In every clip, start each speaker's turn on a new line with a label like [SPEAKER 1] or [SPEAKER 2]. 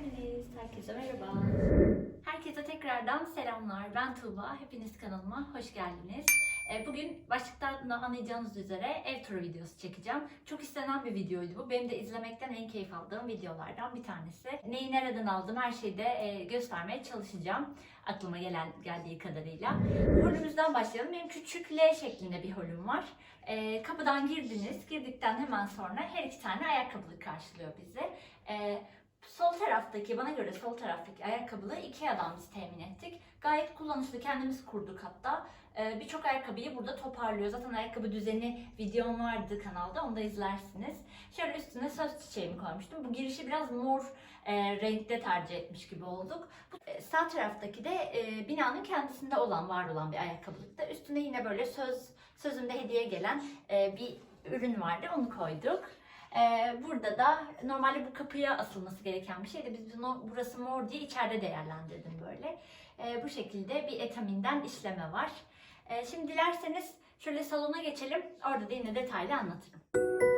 [SPEAKER 1] Geldiniz. Herkese merhaba. Herkese tekrardan selamlar. Ben Tuğba. Hepiniz kanalıma hoş geldiniz. Ee, Bugün başlıktan anlayacağınız üzere ev turu videosu çekeceğim. Çok istenen bir videoydu bu. Benim de izlemekten en keyif aldığım videolardan bir tanesi. Neyi nereden aldım her şeyi de e, göstermeye çalışacağım. Aklıma gelen geldiği kadarıyla. Holümüzden başlayalım. Benim küçük L şeklinde bir holüm var. Ee, kapıdan girdiniz. Girdikten hemen sonra her iki tane ayakkabılık karşılıyor bizi. Sol taraftaki, bana göre sol taraftaki ayakkabılığı Ikea'dan biz temin ettik. Gayet kullanışlı, kendimiz kurduk hatta. Ee, Birçok ayakkabıyı burada toparlıyor. Zaten ayakkabı düzeni videom vardı kanalda, onu da izlersiniz. Şöyle üstüne söz çiçeğimi koymuştum. Bu girişi biraz mor e, renkte tercih etmiş gibi olduk. E, sağ taraftaki de e, binanın kendisinde olan, var olan bir ayakkabılıkta. Üstüne yine böyle söz sözümde hediye gelen bir ürün vardı, onu koyduk. Ee, burada da normalde bu kapıya asılması gereken bir şeydi. Biz bunu burası mor diye içeride değerlendirdim böyle. Ee, bu şekilde bir etaminden işleme var. Ee, şimdi dilerseniz şöyle salona geçelim. Orada da yine detaylı anlatırım.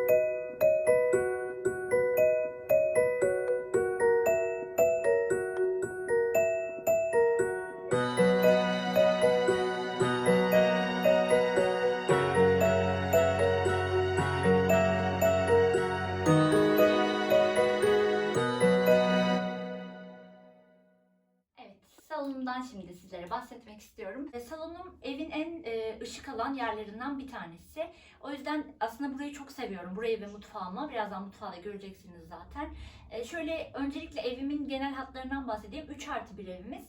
[SPEAKER 1] Bahsetmek istiyorum. E, Salonum evin en e, ışık alan yerlerinden bir tanesi. O yüzden aslında burayı çok seviyorum. Burayı ve mutfağımı. Birazdan mutfağı da göreceksiniz zaten. E, şöyle öncelikle evimin genel hatlarından bahsedeyim. 3 artı bir evimiz.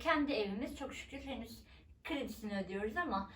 [SPEAKER 1] Kendi evimiz çok şükür henüz kredisini ödüyoruz ama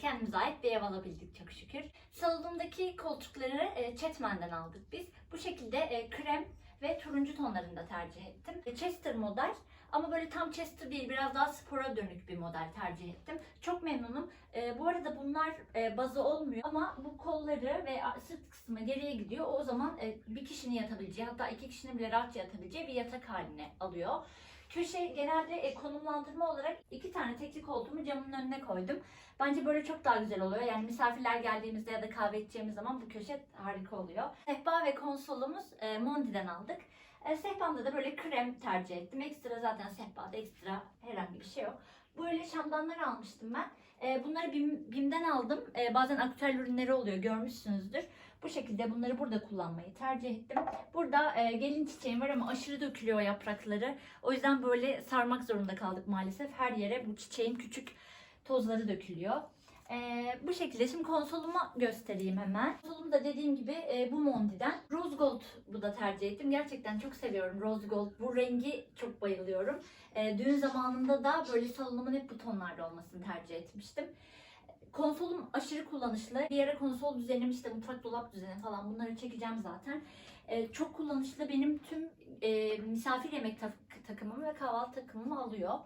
[SPEAKER 1] kendimize ait bir ev alabildik çok şükür. Salonumdaki koltukları e, aldık biz. Bu şekilde krem ve turuncu tonlarında tercih ettim. Chester model ama böyle tam Chester değil biraz daha spora dönük bir model tercih ettim. Çok memnunum. E, bu arada bunlar e, bazı olmuyor ama bu kolları ve sırt kısmı geriye gidiyor. O zaman e, bir kişinin yatabileceği hatta iki kişinin bile rahatça yatabileceği bir yatak haline alıyor. Köşe genelde e, konumlandırma olarak iki tane tekli koltuğumu camın önüne koydum. Bence böyle çok daha güzel oluyor. Yani misafirler geldiğimizde ya da kahve içeceğimiz zaman bu köşe harika oluyor. Sehpa ve konsolumuz e, Mondi'den aldık. E, sehpamda da böyle krem tercih ettim. Ekstra zaten sehpada ekstra herhangi bir şey yok. Böyle şamdanlar almıştım ben. E, bunları BİM, BİM'den aldım. E, bazen aktüel ürünleri oluyor görmüşsünüzdür. Bu şekilde bunları burada kullanmayı tercih ettim. Burada e, gelin çiçeğim var ama aşırı dökülüyor yaprakları. O yüzden böyle sarmak zorunda kaldık maalesef. Her yere bu çiçeğin küçük tozları dökülüyor. Ee, bu şekilde şimdi konsolumu göstereyim hemen. Konsolum da dediğim gibi e, bu Mondi'den. Rose Gold bu da tercih ettim. Gerçekten çok seviyorum Rose Gold. Bu rengi çok bayılıyorum. Ee, düğün zamanında da böyle salonumun hep bu tonlarda olmasını tercih etmiştim. Konsolum aşırı kullanışlı. Bir yere konsol düzenim işte mutfak dolap düzeni falan bunları çekeceğim zaten. Ee, çok kullanışlı. Benim tüm e, misafir yemek tak- takımımı ve kahvaltı takımımı alıyor.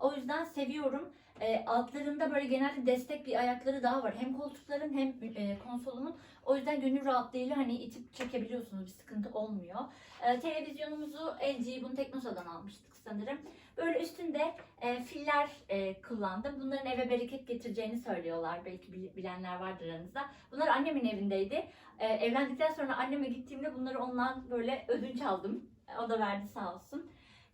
[SPEAKER 1] O yüzden seviyorum. E, altlarında böyle genelde destek bir ayakları daha var. Hem koltukların hem e, konsolumun. O yüzden gönül rahatlığıyla hani itip çekebiliyorsunuz. Bir sıkıntı olmuyor. E, televizyonumuzu LG, bunu Teknosa'dan almıştık sanırım. Böyle üstünde e, filler e, kullandım. Bunların eve bereket getireceğini söylüyorlar. Belki bil- bilenler vardır aranızda. Bunlar annemin evindeydi. E, evlendikten sonra anneme gittiğimde bunları ondan böyle ödünç aldım. O da verdi sağ olsun.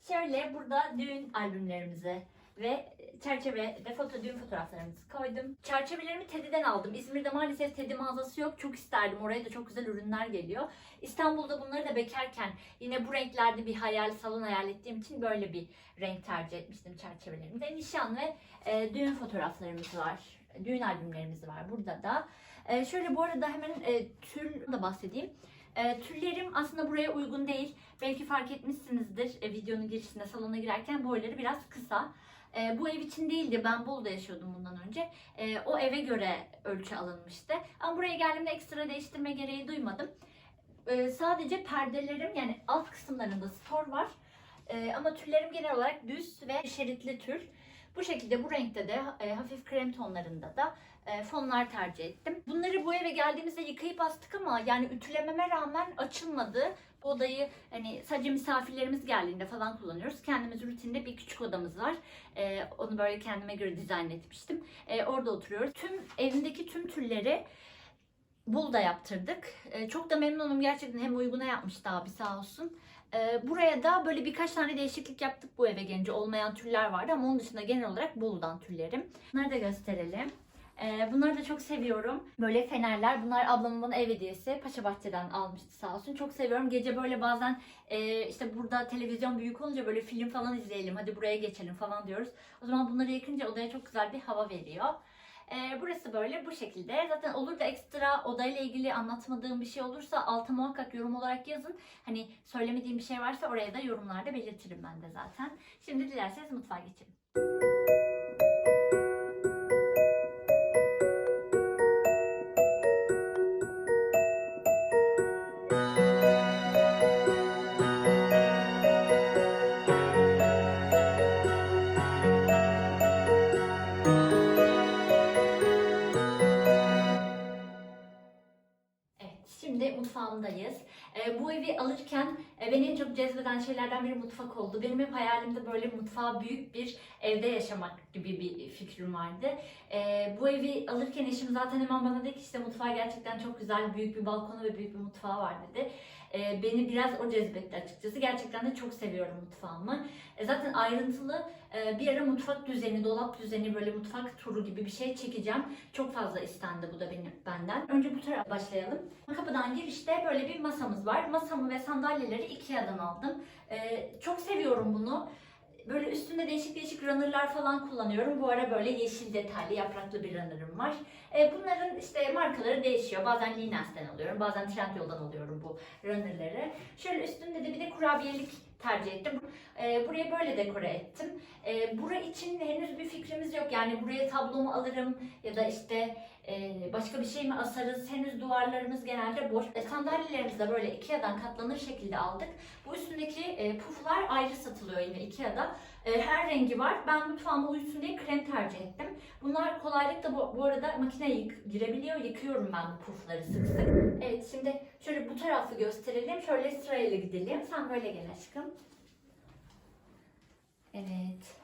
[SPEAKER 1] Şöyle burada düğün albümlerimizi ve çerçevede foto düğün fotoğraflarımızı koydum. Çerçevelerimi Teddy'den aldım. İzmir'de maalesef Teddy mağazası yok. Çok isterdim. Oraya da çok güzel ürünler geliyor. İstanbul'da bunları da bekarken yine bu renklerde bir hayal, salon hayal ettiğim için böyle bir renk tercih etmiştim çerçevelerimde. Nişan ve e, düğün fotoğraflarımız var. Düğün albümlerimiz var burada da. E, şöyle bu arada hemen e, tül de bahsedeyim. E, tüllerim aslında buraya uygun değil. Belki fark etmişsinizdir e, videonun girişinde salona girerken boyları biraz kısa. E, bu ev için değildi. Ben Bolu'da yaşıyordum bundan önce. E, o eve göre ölçü alınmıştı. Ama buraya geldiğimde ekstra değiştirme gereği duymadım. E, sadece perdelerim yani alt kısımlarında stor var. E, ama tüllerim genel olarak düz ve şeritli tül. Bu şekilde bu renkte de e, hafif krem tonlarında da e, fonlar tercih ettim. Bunları bu eve geldiğimizde yıkayıp astık ama yani ütülememe rağmen açılmadı. Odayı hani sadece misafirlerimiz geldiğinde falan kullanıyoruz. Kendimiz rutinde bir küçük odamız var. E, onu böyle kendime göre dizayn etmiştim. E, orada oturuyoruz. Tüm evimdeki tüm tülleri Bulda yaptırdık. Ee, çok da memnunum gerçekten hem uyguna yapmıştı abi sağ olsun. Ee, buraya da böyle birkaç tane değişiklik yaptık bu eve gelince. Olmayan türler vardı ama onun dışında genel olarak Buldan türlerim. Bunları da gösterelim. Ee, bunları da çok seviyorum. Böyle fenerler. Bunlar ablamın bana ev hediyesi. Paşa Bahçe'den almıştı sağ olsun. Çok seviyorum. Gece böyle bazen e, işte burada televizyon büyük olunca böyle film falan izleyelim. Hadi buraya geçelim falan diyoruz. O zaman bunları yakınca odaya çok güzel bir hava veriyor. Ee, burası böyle bu şekilde. Zaten olur da ekstra odayla ilgili anlatmadığım bir şey olursa alta muhakkak yorum olarak yazın. Hani söylemediğim bir şey varsa oraya da yorumlarda belirtirim ben de zaten. Şimdi dilerseniz mutfağa geçelim. Mutfağımdayız. Ee, bu evi alırken e, beni en çok cezbeden şeylerden biri mutfak oldu. Benim hep hayalimde böyle mutfağı büyük bir evde yaşamak gibi bir fikrim vardı. Ee, bu evi alırken eşim zaten hemen bana dedi ki işte mutfağı gerçekten çok güzel, büyük bir balkonu ve büyük bir mutfağı var dedi. Ee, beni biraz o cezbetti açıkçası. Gerçekten de çok seviyorum mutfağımı. E, zaten ayrıntılı e, bir ara mutfak düzeni, dolap düzeni, böyle mutfak turu gibi bir şey çekeceğim. Çok fazla istendi bu da benim benden. Önce bu tarafa başlayalım. Kapıdan girişte böyle bir masamız var. Masamı ve sandalyeleri Ikea'dan aldım. Ee, çok seviyorum bunu. Böyle üstünde değişik değişik runner'lar falan kullanıyorum. Bu ara böyle yeşil detaylı yapraklı bir runner'ım var. Ee, bunların işte markaları değişiyor. Bazen Linens'ten alıyorum, bazen Trendyol'dan alıyorum bu runner'ları. Şöyle üstünde de bir de kurabiyelik tercih ettim. Ee, burayı böyle dekore ettim. Ee, bura için henüz bir fikrimiz yok. Yani buraya tablomu alırım ya da işte e, başka bir şey mi asarız? Henüz duvarlarımız genelde boş. E, sandalyelerimizi de böyle Ikea'dan katlanır şekilde aldık. Bu üstündeki e, puflar ayrı satılıyor yine Ikea'da. E, her rengi var. Ben mutfağıma uyusun diye krem tercih ettim. Bunlar kolaylıkla bu, bu arada makineye yık- girebiliyor. Yıkıyorum ben bu pufları sık sık. Evet şimdi şöyle bu tarafı gösterelim. Şöyle sırayla gidelim. Sen böyle gel aşkım. Evet.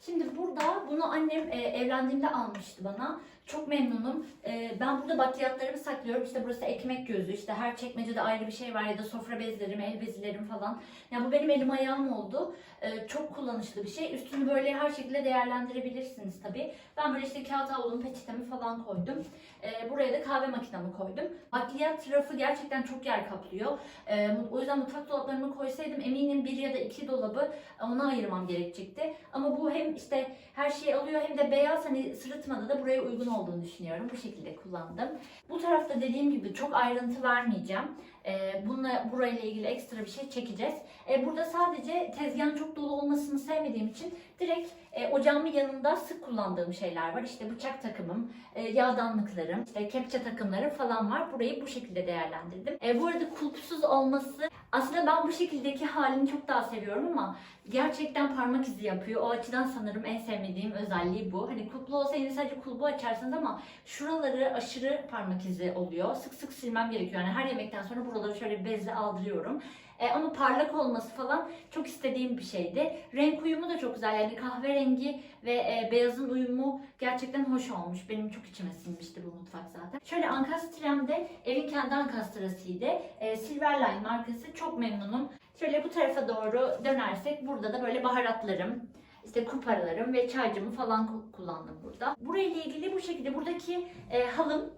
[SPEAKER 1] Şimdi burada bunu annem e, evlendiğimde almıştı bana. Çok memnunum. E, ben burada bakliyatlarımı saklıyorum. İşte burası ekmek gözü. İşte her çekmecede ayrı bir şey var ya da sofra bezlerim, el bezlerim falan. Yani bu benim elim ayağım oldu. E, çok kullanışlı bir şey. Üstünü böyle her şekilde değerlendirebilirsiniz tabii. Ben böyle işte kağıt havlumu, peçetemi falan koydum. E, buraya da kahve makinamı koydum. Bakliyat rafı gerçekten çok yer kaplıyor. E, o yüzden mutfak dolaplarımı koysaydım eminim bir ya da iki dolabı ona ayırmam gerekecekti. Ama bu hem işte her şeyi alıyor hem de beyaz hani sırıtmada da buraya uygun olduğunu düşünüyorum. Bu şekilde kullandım. Bu tarafta dediğim gibi çok ayrıntı vermeyeceğim. Ee, bununla burayla ilgili ekstra bir şey çekeceğiz. Ee, burada sadece tezgahın çok dolu olmasını sevmediğim için direkt e, ocağımın yanında sık kullandığım şeyler var. İşte bıçak takımım, e, yağdanlıklarım, işte kepçe takımlarım falan var. Burayı bu şekilde değerlendirdim. E, bu arada kulpsuz olması aslında ben bu şekildeki halini çok daha seviyorum ama gerçekten parmak izi yapıyor. O açıdan sanırım en sevmediğim özelliği bu. Hani kulplu olsa yine sadece kulbu açarsınız ama şuraları aşırı parmak izi oluyor. Sık sık silmem gerekiyor. Yani her yemekten sonra buraları şöyle bezle aldırıyorum. E, ama parlak olması falan çok istediğim bir şeydi. Renk uyumu da çok güzel. Yani kahverengi ve e, beyazın uyumu gerçekten hoş olmuş. Benim çok içime sinmişti bu mutfak zaten. Şöyle ankastremde evin kendi ankastrasıydı. E, Silverline markası. Çok memnunum. Şöyle bu tarafa doğru dönersek burada da böyle baharatlarım, işte kupalarım ve çaycımı falan ku- kullandım burada. Burayla ilgili bu şekilde buradaki e, halım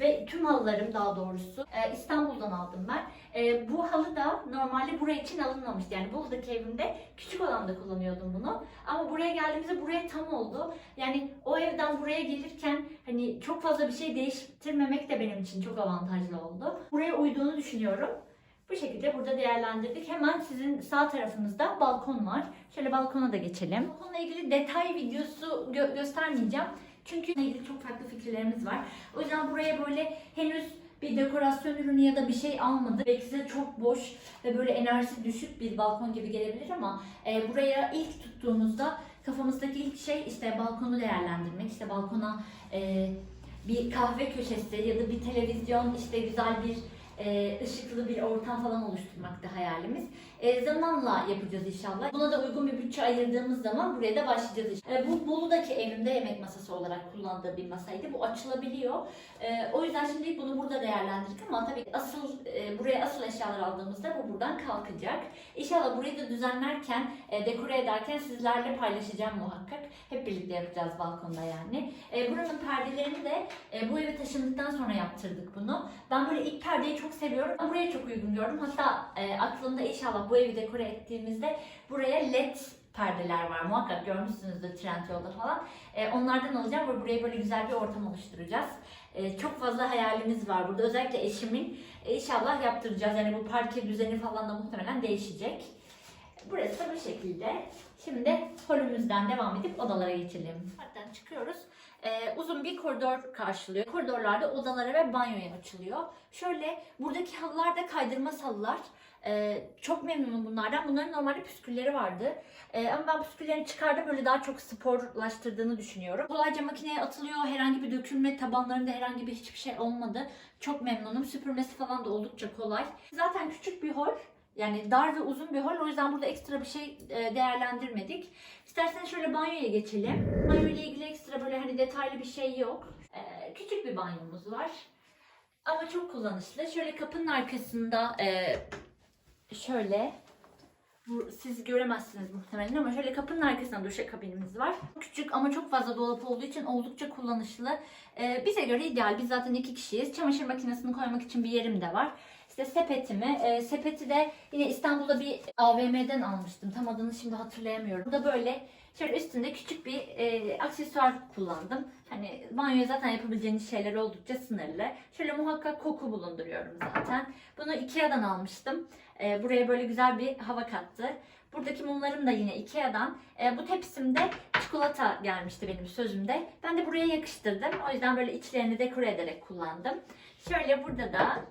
[SPEAKER 1] ve tüm halılarım daha doğrusu e, İstanbul'dan aldım ben. E, bu halı da normalde buraya için alınmamıştı. Yani buradaki evimde küçük olanda kullanıyordum bunu. Ama buraya geldiğimizde buraya tam oldu. Yani o evden buraya gelirken hani çok fazla bir şey değiştirmemek de benim için çok avantajlı oldu. Buraya uyduğunu düşünüyorum. Bu şekilde burada değerlendirdik. Hemen sizin sağ tarafınızda balkon var. Şöyle balkona da geçelim. Balkonla ilgili detay videosu gö- göstermeyeceğim. Çünkü ilgili çok farklı fikirlerimiz var. O yüzden buraya böyle henüz bir dekorasyon ürünü ya da bir şey almadık. Belki size çok boş ve böyle enerjisi düşük bir balkon gibi gelebilir ama e, buraya ilk tuttuğumuzda kafamızdaki ilk şey işte balkonu değerlendirmek. İşte balkona e, bir kahve köşesi ya da bir televizyon işte güzel bir e, ışıklı bir ortam falan oluşturmakta hayalimiz. E, zamanla yapacağız inşallah. Buna da uygun bir bütçe ayırdığımız zaman buraya da başlayacağız. E, bu Bolu'daki evimde yemek masası olarak kullandığı bir masaydı. Bu açılabiliyor. E, o yüzden şimdi bunu burada değerlendirdik ama tabii asıl buraya asıl eşyalar aldığımızda bu buradan kalkacak. İnşallah burayı da düzenlerken, dekore ederken sizlerle paylaşacağım muhakkak. Hep birlikte yapacağız balkonda yani. Buranın perdelerini de bu eve taşındıktan sonra yaptırdık bunu. Ben böyle ilk perdeyi çok seviyorum. Ben buraya çok uygun gördüm. Hatta e, aklımda inşallah bu evi dekore ettiğimizde buraya led perdeler var. Muhakkak görmüşsünüzdür Trendyol'da falan. E, onlardan alacağım ve buraya böyle güzel bir ortam oluşturacağız. E, çok fazla hayalimiz var burada. Özellikle eşimin e, inşallah yaptıracağız. Yani bu parke düzeni falan da muhtemelen değişecek. Burası bu şekilde. Şimdi holümüzden devam edip odalara geçelim. Hatta çıkıyoruz. Ee, uzun bir koridor karşılıyor. Koridorlarda odalara ve banyoya açılıyor. Şöyle buradaki halılar da kaydırma halılar. Ee, çok memnunum bunlardan. Bunların normalde püskülleri vardı. Ee, ama ben püsküllerini çıkardım. Böyle daha çok sporlaştırdığını düşünüyorum. Kolayca makineye atılıyor. Herhangi bir dökülme, tabanlarında herhangi bir hiçbir şey olmadı. Çok memnunum. Süpürmesi falan da oldukça kolay. Zaten küçük bir hol. Yani dar ve uzun bir hol. O yüzden burada ekstra bir şey e, değerlendirmedik. İsterseniz şöyle banyoya geçelim. Banyo ile ilgili ekstra böyle hani detaylı bir şey yok. E, küçük bir banyomuz var. Ama çok kullanışlı. Şöyle kapının arkasında e, şöyle siz göremezsiniz muhtemelen ama şöyle kapının arkasında duşakabinimiz var. Küçük ama çok fazla dolap olduğu için oldukça kullanışlı. E, bize göre ideal. Biz zaten iki kişiyiz. Çamaşır makinesini koymak için bir yerim de var. İşte sepetimi, e, sepeti de yine İstanbul'da bir AVM'den almıştım. Tam adını şimdi hatırlayamıyorum. Bu da böyle şöyle üstünde küçük bir e, aksesuar kullandım. Hani banyoya zaten yapabileceğiniz şeyler oldukça sınırlı. Şöyle muhakkak koku bulunduruyorum zaten. Bunu Ikea'dan almıştım. E, buraya böyle güzel bir hava kattı. Buradaki mumlarım da yine Ikea'dan. E, bu tepsimde çikolata gelmişti benim sözümde. Ben de buraya yakıştırdım. O yüzden böyle içlerini dekore ederek kullandım. Şöyle burada da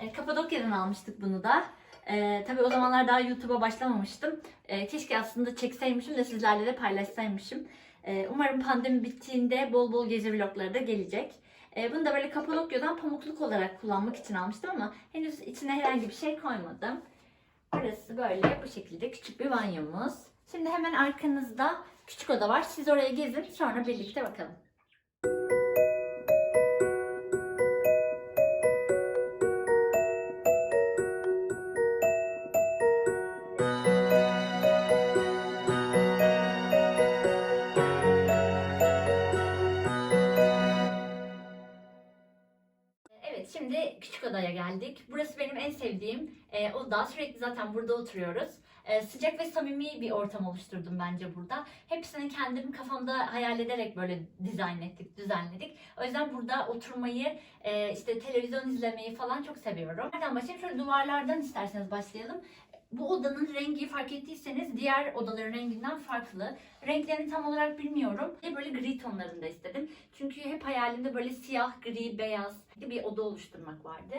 [SPEAKER 1] e, Kapadokya'dan almıştık bunu da. E, tabii o zamanlar daha YouTube'a başlamamıştım. E, keşke aslında çekseymişim de sizlerle de paylaşsaymışım. E, umarım pandemi bittiğinde bol bol gezi vlogları da gelecek. E, bunu da böyle Kapadokya'dan pamukluk olarak kullanmak için almıştım ama henüz içine herhangi bir şey koymadım. Burası böyle bu şekilde küçük bir banyomuz. Şimdi hemen arkanızda küçük oda var. Siz oraya gezin sonra birlikte bakalım. E, oda. Sürekli zaten burada oturuyoruz. E, sıcak ve samimi bir ortam oluşturdum bence burada. Hepsini kendim kafamda hayal ederek böyle dizayn ettik, düzenledik. O yüzden burada oturmayı, e, işte televizyon izlemeyi falan çok seviyorum. Nereden başlayayım? Şöyle duvarlardan isterseniz başlayalım. Bu odanın rengi fark ettiyseniz diğer odaların renginden farklı. Renklerini tam olarak bilmiyorum. Ve böyle gri tonlarında istedim. Çünkü hep hayalimde böyle siyah, gri, beyaz bir oda oluşturmak vardı.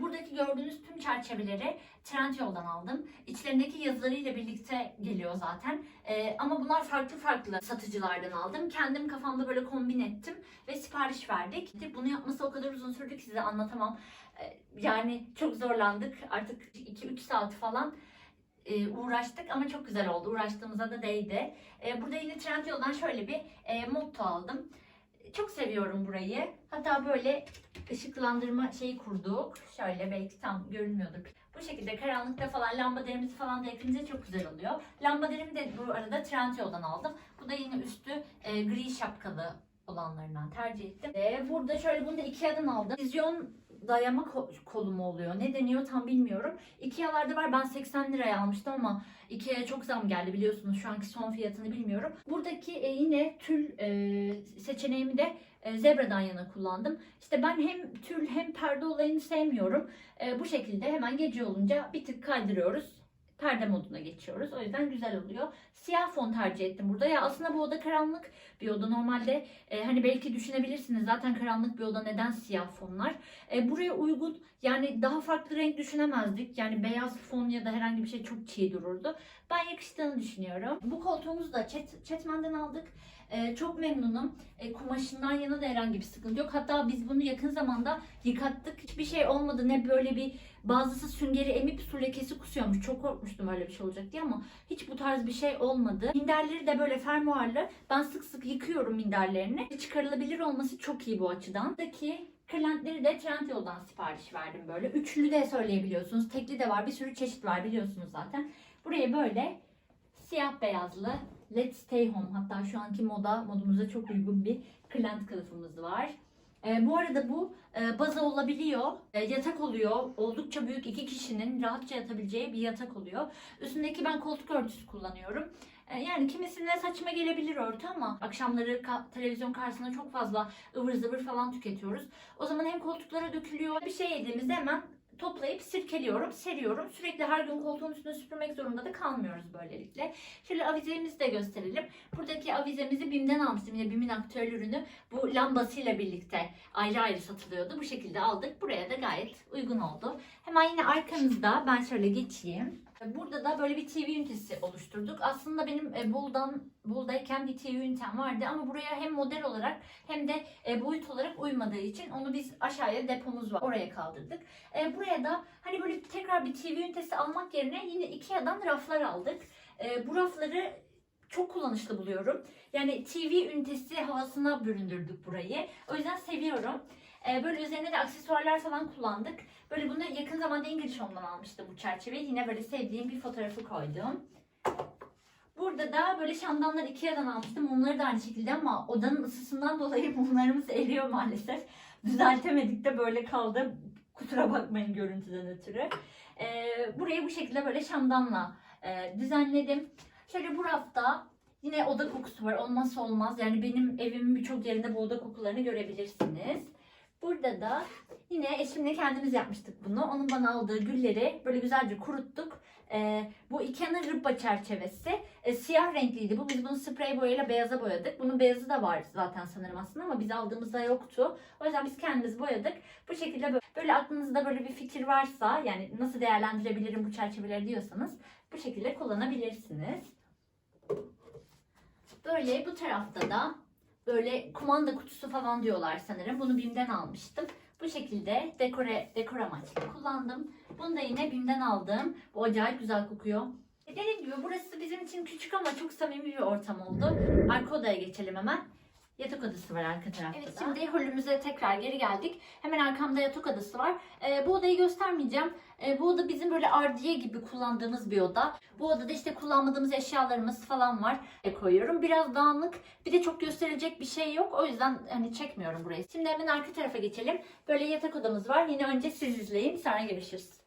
[SPEAKER 1] Buradaki gördüğünüz tüm çerçeveleri Trendyol'dan aldım. İçlerindeki yazılarıyla birlikte geliyor zaten. Ee, ama bunlar farklı farklı satıcılardan aldım. Kendim kafamda böyle kombin ettim ve sipariş verdik. Bunu yapması o kadar uzun sürdü ki size anlatamam. Ee, yani çok zorlandık. Artık 2-3 saat falan e, uğraştık ama çok güzel oldu. Uğraştığımıza da değdi. E, burada yine Trendyol'dan şöyle bir e, motto aldım. Çok seviyorum burayı. Hatta böyle ışıklandırma şeyi kurduk. Şöyle belki tam görünmüyordur. Bu şekilde karanlıkta falan lambaderimizi falan da yakınca çok güzel oluyor. Lambaderimi de bu arada Trendyol'dan aldım. Bu da yine üstü e, gri şapkalı olanlarından tercih ettim. Ve burada şöyle bunu da Ikea'dan aldım. Vizyon dayama ko- kolu mu oluyor? Ne deniyor tam bilmiyorum. Ikea'larda var. Ben 80 liraya almıştım ama Ikea'ya çok zam geldi biliyorsunuz. Şu anki son fiyatını bilmiyorum. Buradaki e, yine tül e, seçeneğimi de e, zebradan yana kullandım. İşte ben hem tül hem perde olayını sevmiyorum. E, bu şekilde hemen gece olunca bir tık kaydırıyoruz. Perde moduna geçiyoruz. O yüzden güzel oluyor. Siyah fon tercih ettim burada. Ya aslında bu oda karanlık bir oda. Normalde e, hani belki düşünebilirsiniz zaten karanlık bir oda neden siyah fonlar? E, buraya uygun Yani daha farklı renk düşünemezdik. Yani beyaz fon ya da herhangi bir şey çok çiğ dururdu. Ben yakıştığını düşünüyorum. Bu koltuğumuzu da Chat, Chatman'dan aldık. Ee, çok memnunum. Ee, kumaşından yana da herhangi bir sıkıntı yok. Hatta biz bunu yakın zamanda yıkattık. Hiçbir şey olmadı. Ne böyle bir bazısı süngeri emip su lekesi kusuyormuş. Çok korkmuştum öyle bir şey olacak diye ama hiç bu tarz bir şey olmadı. Minderleri de böyle fermuarlı. Ben sık sık yıkıyorum minderlerini. Çıkarılabilir olması çok iyi bu açıdan. Buradaki kırlentleri de Trendyol'dan sipariş verdim böyle. Üçlü de söyleyebiliyorsunuz. Tekli de var. Bir sürü çeşit var biliyorsunuz zaten. Buraya böyle siyah beyazlı Let's Stay Home hatta şu anki moda modumuza çok uygun bir kırlent kılıfımız var. Ee, bu arada bu e, baza olabiliyor. E, yatak oluyor. Oldukça büyük iki kişinin rahatça yatabileceği bir yatak oluyor. Üstündeki ben koltuk örtüsü kullanıyorum. E, yani kimisine saçma gelebilir örtü ama akşamları ka- televizyon karşısında çok fazla ıvır zıvır falan tüketiyoruz. O zaman hem koltuklara dökülüyor. Bir şey yediğimizde hemen toplayıp sirkeliyorum, seriyorum. Sürekli her gün koltuğun üstüne süpürmek zorunda da kalmıyoruz böylelikle. Şöyle avizemizi de gösterelim. Buradaki avizemizi BİM'den almıştım. Yine BİM'in aktüel ürünü. Bu lambasıyla birlikte ayrı ayrı satılıyordu. Bu şekilde aldık. Buraya da gayet uygun oldu. Hemen yine arkamızda ben şöyle geçeyim. Burada da böyle bir TV ünitesi oluşturduk. Aslında benim e, Bolu'dan Bolu'dayken bir TV ünitem vardı ama buraya hem model olarak hem de e, boyut olarak uymadığı için onu biz aşağıya depomuz var. Oraya kaldırdık. E, buraya da hani böyle tekrar bir TV ünitesi almak yerine yine Ikea'dan raflar aldık. E, bu rafları çok kullanışlı buluyorum. Yani TV ünitesi havasına büründürdük burayı. O yüzden seviyorum. E, böyle üzerine de aksesuarlar falan kullandık. Böyle bunu yakın zamanda English Home'dan almıştım bu çerçeveyi. Yine böyle sevdiğim bir fotoğrafı koydum. Burada da böyle şamdanlar Ikea'dan almıştım. Onları da aynı şekilde ama odanın ısısından dolayı mumlarımız eriyor maalesef. Düzeltemedik de böyle kaldı. Kusura bakmayın görüntüden ötürü. Ee, burayı bu şekilde böyle şamdanla e, düzenledim. Şöyle bu rafta yine oda kokusu var. Olmazsa olmaz. Yani benim evimin birçok yerinde bu oda kokularını görebilirsiniz. Burada da yine eşimle kendimiz yapmıştık bunu. Onun bana aldığı gülleri böyle güzelce kuruttuk. Ee, bu Ikea'nın rıbba çerçevesi. Ee, siyah renkliydi bu. Biz bunu sprey boyayla beyaza boyadık. Bunun beyazı da var zaten sanırım aslında ama biz aldığımızda yoktu. O yüzden biz kendimiz boyadık. Bu şekilde böyle, böyle aklınızda böyle bir fikir varsa yani nasıl değerlendirebilirim bu çerçeveleri diyorsanız bu şekilde kullanabilirsiniz. Böyle bu tarafta da böyle kumanda kutusu falan diyorlar sanırım. Bunu BİM'den almıştım. Bu şekilde dekore dekor amaçlı kullandım. Bunu da yine BİM'den aldım. Bu acayip güzel kokuyor. E, Dediğim gibi burası bizim için küçük ama çok samimi bir ortam oldu. Arka odaya geçelim hemen. Yatak odası var arka tarafta
[SPEAKER 2] Evet,
[SPEAKER 1] da. Şimdi holümüze tekrar geri geldik. Hemen arkamda yatak odası var. Ee, bu odayı göstermeyeceğim. Ee, bu oda bizim böyle ardiye gibi kullandığımız bir oda. Bu odada işte kullanmadığımız eşyalarımız falan var. E, koyuyorum. Biraz dağınık. Bir de çok gösterilecek bir şey yok. O yüzden hani çekmiyorum burayı. Şimdi hemen arka tarafa geçelim. Böyle yatak odamız var. Yine önce siz izleyin. Sonra görüşürüz.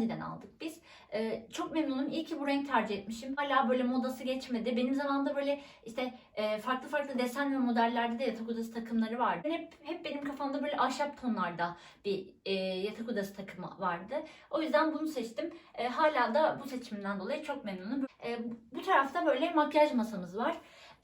[SPEAKER 1] Mondi'den aldık biz. Ee, çok memnunum. İyi ki bu renk tercih etmişim. Hala böyle modası geçmedi. Benim zamanımda böyle işte e, farklı farklı desen ve modellerde de yatak odası takımları vardı. Hep, hep benim kafamda böyle ahşap tonlarda bir e, yatak odası takımı vardı. O yüzden bunu seçtim. E, hala da bu seçimimden dolayı çok memnunum. E, bu tarafta böyle makyaj masamız var.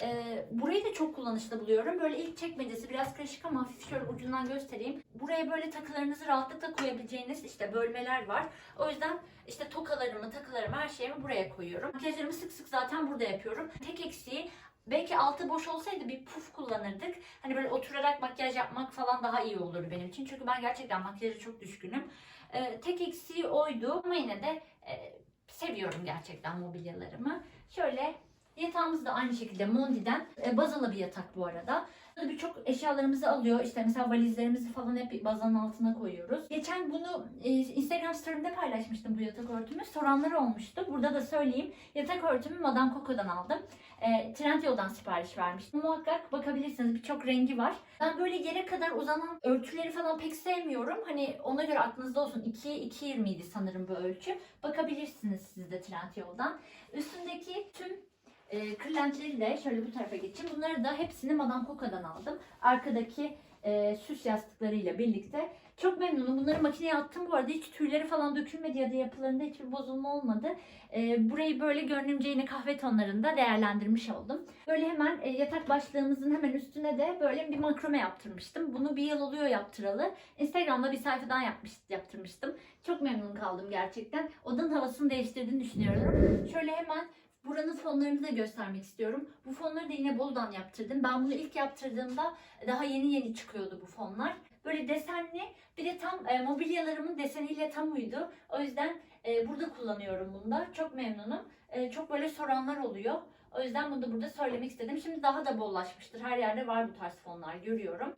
[SPEAKER 1] Ee, burayı da çok kullanışlı buluyorum. Böyle ilk çekmecesi biraz karışık ama hafif şöyle ucundan göstereyim. Buraya böyle takılarınızı rahatlıkla koyabileceğiniz işte bölmeler var. O yüzden işte tokalarımı, takılarımı, her şeyimi buraya koyuyorum. Makyajlarımı sık sık zaten burada yapıyorum. Tek eksiği belki altı boş olsaydı bir puf kullanırdık. Hani böyle oturarak makyaj yapmak falan daha iyi olurdu benim için. Çünkü ben gerçekten makyaja çok düşkünüm. Ee, tek eksiği oydu ama yine de e, seviyorum gerçekten mobilyalarımı. Şöyle Yatağımız da aynı şekilde Mondi'den e, bazalı bir yatak bu arada. Birçok eşyalarımızı alıyor. İşte mesela valizlerimizi falan hep bazanın altına koyuyoruz. Geçen bunu e, Instagram story'imde paylaşmıştım bu yatak örtümü. Soranlar olmuştu. Burada da söyleyeyim. Yatak örtümü Madame Coco'dan aldım. E, Trendyol'dan sipariş vermiştim. Muhakkak bakabilirsiniz. Birçok rengi var. Ben böyle yere kadar uzanan örtüleri falan pek sevmiyorum. Hani ona göre aklınızda olsun. 2'ye 2.20 idi sanırım bu ölçü. Bakabilirsiniz siz de Trendyol'dan. Üstündeki tüm E, kırlentleri de şöyle bu tarafa geçeyim. Bunları da hepsini Madame Coca'dan aldım. Arkadaki e, süs yastıklarıyla birlikte. Çok memnunum. Bunları makineye attım bu arada. Hiç tüyleri falan dökülmedi ya da yapılarında hiçbir bozulma olmadı. E, burayı böyle görünümce yine kahve tonlarında değerlendirmiş oldum. Böyle hemen e, yatak başlığımızın hemen üstüne de böyle bir makrome yaptırmıştım. Bunu bir yıl oluyor yaptıralı. Instagram'da bir sayfadan yapmış, yaptırmıştım. Çok memnun kaldım gerçekten. Odanın havasını değiştirdiğini düşünüyorum. Şöyle hemen buranın fonlarını da göstermek istiyorum. Bu fonları da yine Bolu'dan yaptırdım. Ben bunu ilk yaptırdığımda daha yeni yeni çıkıyordu bu fonlar. Böyle desenli bir de tam e, mobilyalarımın deseniyle tam uydu. O yüzden e, burada kullanıyorum bunda. Çok memnunum. E, çok böyle soranlar oluyor. O yüzden bunu da burada söylemek istedim. Şimdi daha da bollaşmıştır. Her yerde var bu tarz fonlar görüyorum.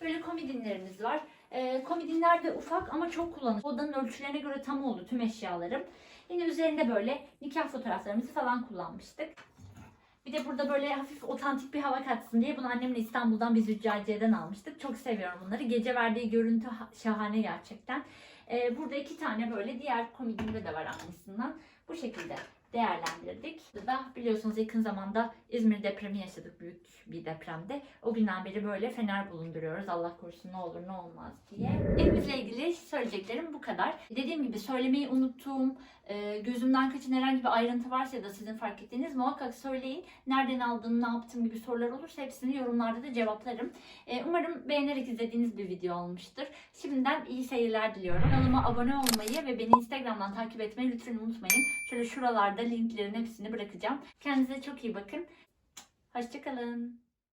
[SPEAKER 1] Böyle komodinlerimiz var. E, komodinler de ufak ama çok kullanışlı. Odanın ölçülerine göre tam oldu tüm eşyalarım. Yine üzerinde böyle nikah fotoğraflarımızı falan kullanmıştık. Bir de burada böyle hafif otantik bir hava katsın diye bunu annemle İstanbul'dan bir züccaciyeden almıştık. Çok seviyorum bunları. Gece verdiği görüntü ha- şahane gerçekten. Ee, burada iki tane böyle diğer komodinde de var aynısından. Bu şekilde değerlendirdik. Burada biliyorsunuz yakın zamanda İzmir depremi yaşadık büyük bir depremde. O günden beri böyle fener bulunduruyoruz. Allah korusun ne olur ne olmaz diye. Evimizle ilgili söyleyeceklerim bu kadar. Dediğim gibi söylemeyi unuttuğum, e, gözümden kaçan herhangi bir ayrıntı varsa ya da sizin fark ettiğiniz muhakkak söyleyin. Nereden aldığını, ne yaptığım gibi sorular olursa hepsini yorumlarda da cevaplarım. E, umarım beğenerek izlediğiniz bir video olmuştur. Şimdiden iyi seyirler diliyorum. Kanalıma abone olmayı ve beni Instagram'dan takip etmeyi lütfen unutmayın. Şöyle şuralarda linklerin hepsini bırakacağım. Kendinize çok iyi bakın. Hoşçakalın.